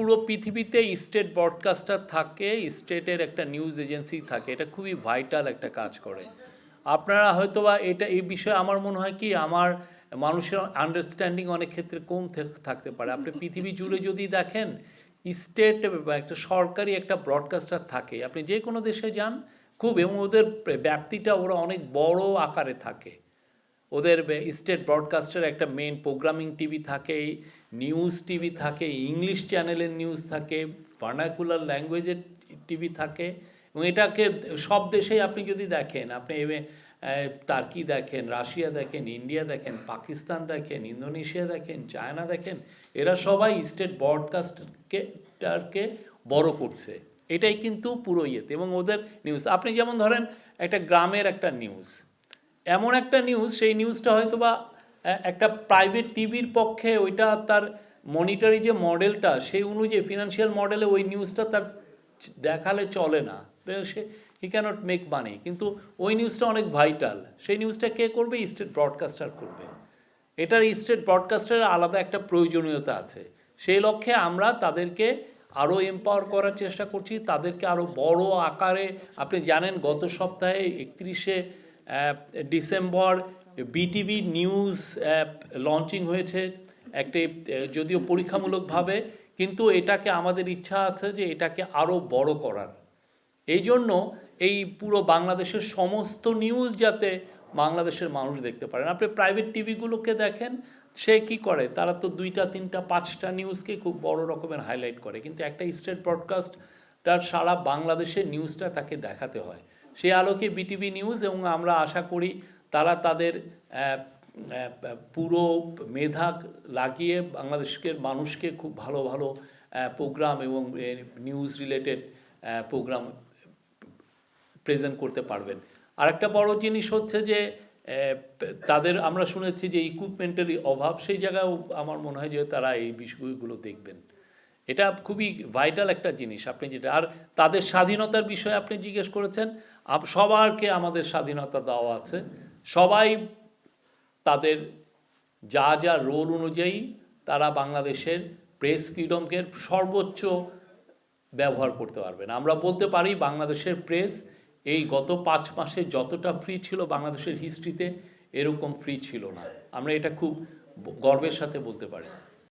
পুরো পৃথিবীতে state broadcaster থাকে, স্টেটের একটা নিউজ এজেন্সি থাকে, এটা খুবই ভাইটাল একটা কাজ করে। আপনারা হয়তোবা এটা, এই বিষয়ে আমার মনে হয় কি, আমার মানুষের আন্ডারস্ট্যান্ডিং অনেক ক্ষেত্রে কম থাক- থাকতে পারে। আপনি পৃথিবী জুড়ে যদি দেখেন, স্টেট বা একটা সরকারি একটা ব্রডকাস্টার থাকে, আপনি যে কোনো দেশে যান, খুব এবং ওদের ব্যাপ্তিটা ওরা অনেক বড় আকারে থাকে। ওদের স্টেট ব্রডকাস্টের একটা মেন প্রোগ্রামিং টিভি থাকে নিউজ টিভি থাকে ইংলিশ চ্যানেলের নিউজ থাকে ভার্নাকুলার ল্যাঙ্গুয়েজের টিভি থাকে, এবং এটাকে সব দেশেই আপনি যদি দেখেন, আপনি টার্কি দেখেন রাশিয়া দেখেন ইন্ডিয়া দেখেন পাকিস্তান দেখেন ইন্দোনেশিয়া দেখেন চায়না দেখেন, এরা সবাই স্টেট ব্রডকাস্টকে বড় করছে। এটাই কিন্তু পুরো ইয়েতে, এবং ওদের নিউজ আপনি যেমন ধরেন, একটা গ্রামের একটা নিউজ এমন একটা নিউজ সেই নিউজটা হয়তো বা একটা প্রাইভেট টিভির পক্ষে ওইটা তার মনিটারি যে মডেলটা সেই অনুযায়ী ফিনান্সিয়াল মডেলে ওই নিউজটা তার দেখালে চলে না। সে হি ক্যানট মেক মানি কিন্তু ওই নিউজটা অনেক ভাইটাল সেই নিউজটা কে করবে? স্টেট ব্রডকাস্টার করবে। এটার স্টেট ব্রডকাস্টারের আলাদা একটা প্রয়োজনীয়তা আছে। সেই লক্ষ্যে আমরা তাদেরকে আরও এম্পাওয়ার করার চেষ্টা করছি। তাদেরকে আরও বড় আকারে, আপনি জানেন, গত সপ্তাহে একত্রিশে December, BTV news app launching হয়েছে। একটি যদিও পরীক্ষামূলকভাবে, কিন্তু এটাকে আমাদের ইচ্ছা আছে যে এটাকে আরও বড় করার। এই জন্য এই পুরো বাংলাদেশের সমস্ত নিউজ যাতে বাংলাদেশের মানুষ দেখতে পারেন। আপনি প্রাইভেট টিভিগুলোকে দেখেন, সে কি করে? তারা তো দুইটা, তিনটা, পাঁচটা নিউজকে খুব বড় রকমের হাইলাইট করে। কিন্তু একটা স্টেট ব্রডকাস্ট তার সারা বাংলাদেশের নিউজটা তাকে দেখাতে হয়। সেই আলোকে বিটিভি নিউজ এবং আমরা আশা করি তারা তাদের পুরো মেধা লাগিয়ে বাংলাদেশের মানুষকে খুব ভালো ভালো প্রোগ্রাম এবং নিউজ রিলেটেড প্রোগ্রাম প্রেজেন্ট করতে পারবেন। আরেকটা বড় জিনিস হচ্ছে যে তাদের আমরা শুনেছি যে ইকুইপমেন্টের অভাব, সেই জায়গায়ও আমার মনে হয় যে তারা এই বিষয়গুলো দেখবেন। এটা খুবই ভাইটাল একটা জিনিস আপনি যেটা, আর তাদের স্বাধীনতার বিষয়ে আপনি জিজ্ঞেস করেছেন সবারকে আমাদের স্বাধীনতা দেওয়া আছে। সবাই তাদের যা যা রোল অনুযায়ী তারা বাংলাদেশের প্রেস ফ্রিডমকে সর্বোচ্চ ব্যবহার করতে পারবেন। আমরা বলতে পারি বাংলাদেশের প্রেস এই গত পাঁচ মাসে যতটা ফ্রি ছিল বাংলাদেশের হিস্ট্রিতে এরকম ফ্রি ছিল না। আমরা এটা খুব গর্বের সাথে বলতে পারি।